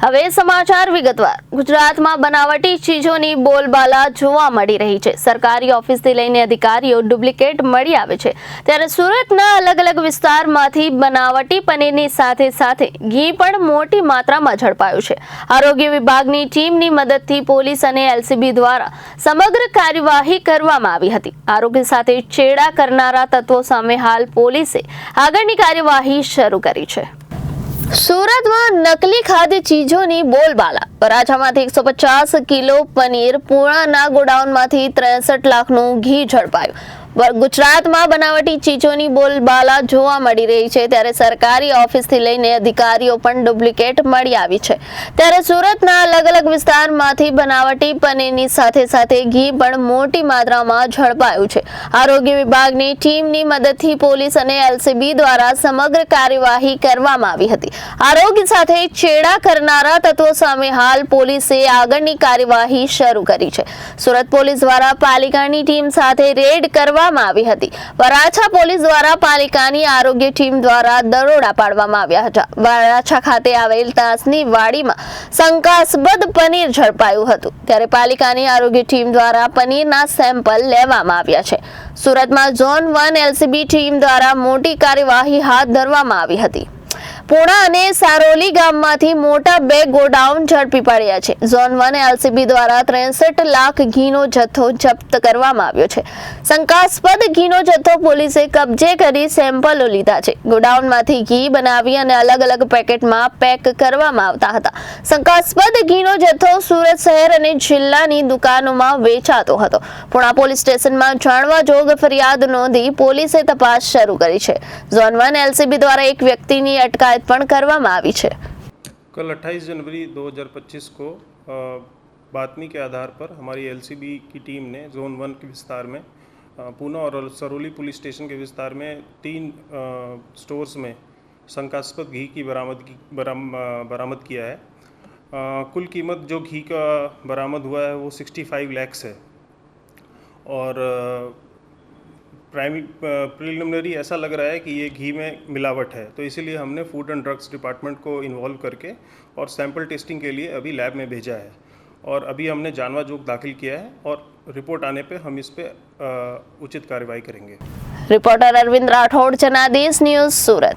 હવે સમાચાર વિગતવાર. ગુજરાતમાં બનાવટી ચીજોની બોલબાલા જોવા મળી રહી છે. સરકારી ઓફિસથી લઈને અધિકારીઓ ડુપ્લિકેટ મળી આવે છે. ત્યારે સુરતના અલગ અલગ વિસ્તારમાંથી બનાવટી પનીરની સાથે સાથે ઘી પણ મોટી માત્રામાં ઝડપાયું છે. આરોગ્ય વિભાગની ટીમની મદદથી પોલીસ અને એલસીબી દ્વારા સમગ્ર કાર્યવાહી કરવામાં આવી હતી. આરોગ્ય સાથે ચેડા કરનારા તત્વો સામે હાલ પોલીસે આગળની કાર્યવાહી શરૂ કરી છે. સુરતમાં નકલી ખાદ્ય ચીજોની બોલબાલા. વરાછામાંથી એકસો પચાસ કિલો પનીર પૂર્ણાના ગોડાઉનમાંથી ત્રેસઠ લાખનું ઘી ઝડપાયું. ગુજરાતમાં બનાવટી ચીજોની બોલબાલા જોવા મળી રહી છે. ત્યારે સરકારી ઓફિસથી લઈને અધિકારીઓ પણ ડુપ્લિકેટ મળી આવી છે. ત્યારે સુરતના અલગ અલગ વિસ્તારમાંથી બનાવટી પનીરની સાથે સાથે ઘી પણ મોટી માત્રામાં ઝડપાયું છે. આરોગ્ય વિભાગની ટીમની મદદથી પોલીસ અને એલસીબી દ્વારા સમગ્ર કાર્યવાહી કરવામાં આવી હતી. આરોગ્ય સાથે ચેડા કરનારા તત્વો સામે હાલ પોલીસે આગળની કાર્યવાહી શરૂ કરી છે. સુરત પોલીસ દ્વારા પાલિકાની ટીમ સાથે રેડ કરવામાં આવી હતી. વરાછા પોલીસ દ્વારા પાલિકાની આરોગ્ય ટીમ દ્વારા દરોડા પાડવામાં આવ્યા હતા. વરાછા ખાતે આવેલ તાસની વાડીમાં શંકાસ્પદ પનીર ઝડપાયું હતું. ત્યારે પાલિકાની આરોગ્ય ટીમ દ્વારા પનીરના સેમ્પલ લેવામાં આવ્યા છે. સુરતમાં ઝોન વન એલસીબી ટીમ દ્વારા મોટી કાર્યવાહી હાથ ધરવામાં આવી હતી. પૂણા અને સારોલી ગામમાંથી મોટા બે ગોડાઉન ઝડપી પાડ્યા છે. ઝોન વન એલસીબી દ્વારા ત્રેસઠ લાખ ઘીનો જથ્થો જપ્ત કરવામાં આવ્યો છે. શંકાસ્પદ ઘીનો જથ્થો પોલીસે કબજે કરી સેમ્પલો લીધા છે. ગોડાઉનમાંથી ઘી બનાવી અને અલગ અલગ પેકેટમાં પેક કરવામાં આવતા હતા. શંકાસ્પદ ઘીનો જથ્થો સુરત શહેર અને જિલ્લાની દુકાનોમાં વેચાતો હતો. પુણા પોલીસ સ્ટેશનમાં જાણવા જોગ ફરિયાદ નોંધી પોલીસે તપાસ શરૂ કરી છે. ઝોન વન એલસીબી દ્વારા એક વ્યક્તિની અટકાયત પણ કરવામાં આવી છે कल 28 जनवरी 2025 को अ, बातमी के आधार पर हमारी एलसीबी की टीम ने जोन वन के विस्तार में अ, पूना और सरोली पुलिस स्टेशन के विस्तार में तीन अ, स्टोर्स में शंकास्पद घी की बरामदगी बराम अ, बरामद किया है अ, कुल कीमत जो घी का बरामद हुआ है वो 65 लैक्स है और प्राइमरी प्रिलिमिनरी ऐसा लग रहा है कि ये घी में मिलावट है। तो इसीलिए हमने फ़ूड एंड ड्रग्स डिपार्टमेंट को इन्वॉल्व करके और सैंपल टेस्टिंग के लिए अभी लैब में भेजा है। और अभी हमने जानवा जोग दाखिल किया है और रिपोर्ट आने पे हम इस पे उचित कार्रवाई करेंगे। रिपोर्टर अरविंद राठौड़ जनादेश न्यूज़, सूरत।